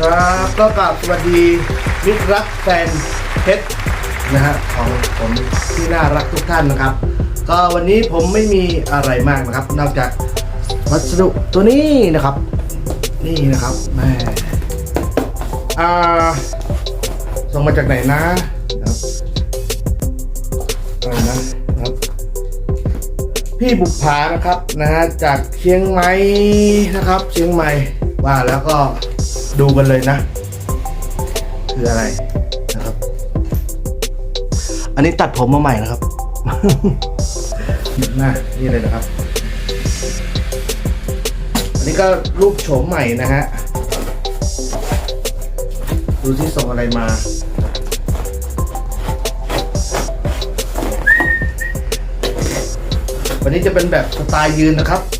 ครับก็กลับสวัสดีมิตรรักแฟนเพชรนะฮะของผมที่น่ารักทุกท่านนะครับ ก็วันนี้ผมไม่มีอะไรมากนะครับ นอกจากวัสดุตัวนี้นะครับ นี่นะครับแม่อ่าส่งมาจากไหนนะนะครับอะไรนะครับ พี่บุกผานะครับนะฮะจากเชียงใหม่นะครับ เชียงใหม่ ว่าแล้วก็ดูกันเลยนะ คืออะไรนะครับ อันนี้ตัดผมมาใหม่นะครับน่านี่เลยนะครับ อันนี้ก็รูปโฉมใหม่นะฮะ ดูที่ส่งอะไรมาวันนี้จะเป็นแบบสไตล์ยืนนะครับฮึบ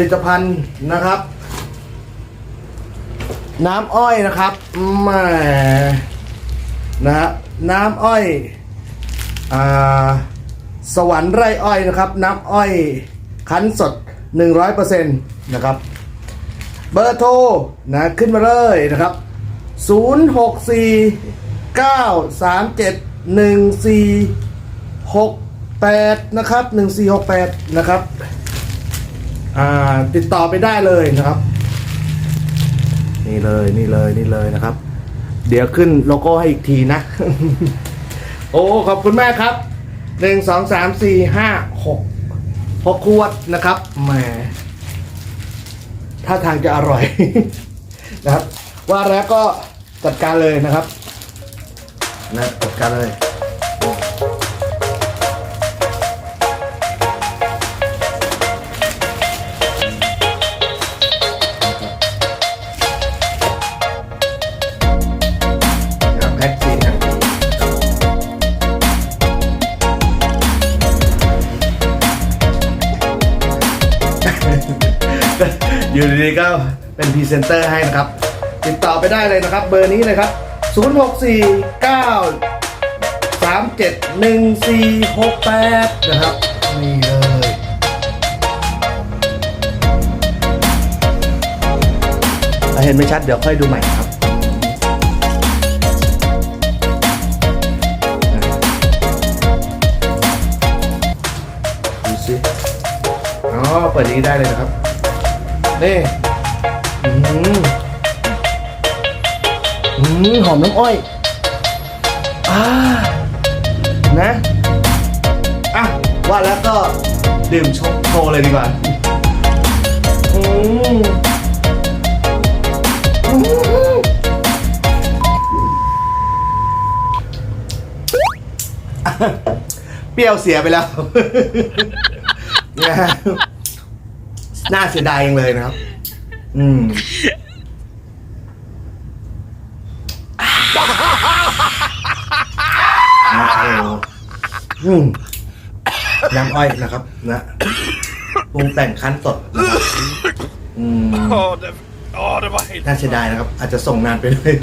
ลิตภัณฑ์นะครับ น้ำอ้อยนะครับแหม่นะฮะน้ำอ้อยอ่าสวรรค์ไร่อ้อยนะครับ น้ำอ้อยคั้นสด 100%นะครับ เบอร์โทรนะขึ้นมาเลยนะครับ 064 937 1468 นะครับ 1468 นะครับ ติดต่อไปได้เลยนะครับ นี่เลยนี่เลยนี่เลยนะครับ เดี๋ยวขึ้นโลโก้ให้อีกทีนะ โอ้ขอบคุณมากครับหนึ่งสองสามสี่ห้าหกหกขวดนะครับแหมถ้าทางจะอร่อย นะครับ ว่าแล้วก็จัดการเลยนะครับ นะจัดการเลย อยู่ดีๆก็เป็นพรีเซนเตอร์ให้นะครับ ติดต่อไปได้เลยนะครับ เบอร์นี้เลยครับ 064 9 37 1468 นะครับ นี่เลยถ้าเห็นไม่ชัดเดี๋ยวค่อยดูใหม่ครับดูสิอ๋อเปิดนี้ได้เลยนะครับ นี่อืมอืมหอมน้ำอ้อยอ่านะอะว่าแล้วก็ดื่มชกโชว์เลยดีกว่าอืมอืมเปรี้ยวเสียไปแล้ว นะฮะ น่าเสียดายยังเลยนะครับ อืม นะโอ้อืมน้ำอ้อยนะครับ นะปรุงแต่งคั้นสดนะครับอืม Oh, the, oh, the bite. น่าเสียดายนะครับ อาจจะส่งนานไปเลย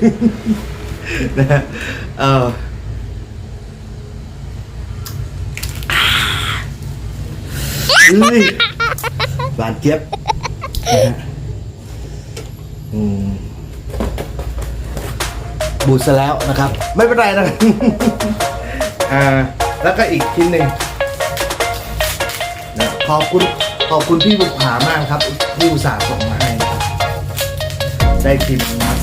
นะฮะเออเฮ้ย หวานเจี๊ยบนะฮะอืมบูดซะแล้วนะครับ ไม่เป็นไรนะครับอ่า แล้วก็อีกชิ้นหนึ่งนะขอบคุณขอบคุณพี่บุกผามากครับที่อุตส่าห์ส่งมาให้นะครับได้ชิมนะครับ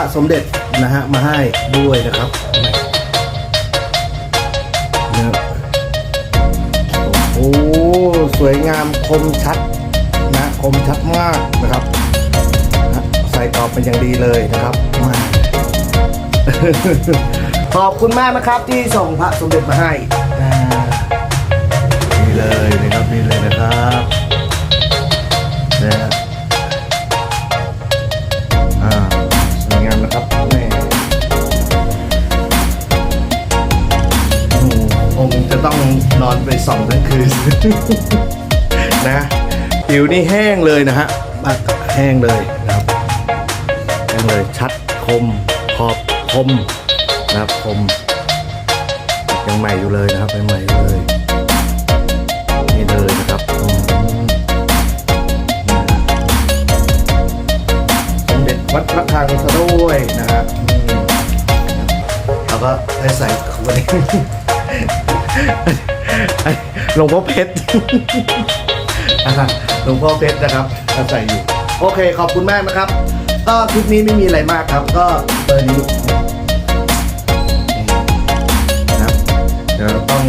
รงพระสมเด็จนะฮะมาให้ด้วยนะครับนะโอ้สวยงามคมชัดนะคมชัดมากนะครับนะใส่กรอบเป็นอย่างดีเลยนะครับมาขอบคุณมากนะครับที่ส่งพระสมเด็จมาให้อ่านี่เลยนะครับนี่เลยนะครับนะ สองทั้งคืน นะผิวนี่แห้งเลยนะฮะบักแห้งเลยนะครับแห้งเลยชัดคมขอบคมนะครับคมยังใหม่อยู่เลยนะครับใหม่อยู่เลยนี่เลยนะครับสมเด็จวัดพระคังซะด้วยนะฮะแล้วก็ได้ใส่วันนี้ หลวงพ่อเพชรหลวงพ่อเพชรนะครับอาศัยอยู่ โอเคขอบคุณมากนะครับ ก็คลิปนี้ไม่มีอะไรมากครับ ก็เบอร์นี้นะครับเดี๋ยวเราต้อง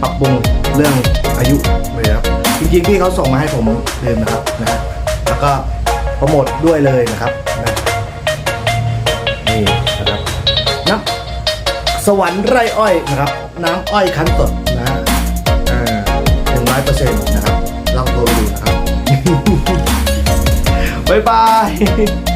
ปรับปรุงเรื่องอายุเลยครับจริงๆพี่เขาส่งมาให้ผมลืมนะครับนะฮะแล้วก็โปรโมทด้วยเลยนะครับนะนี่นะครับน้ำสวรรค์ไร่อ้อยนะครับ น้ำอ้อยคั้นสด อยเปอร์เซ็นต์นะครับลองโทรไปดูนะครับ บ๊ายบาย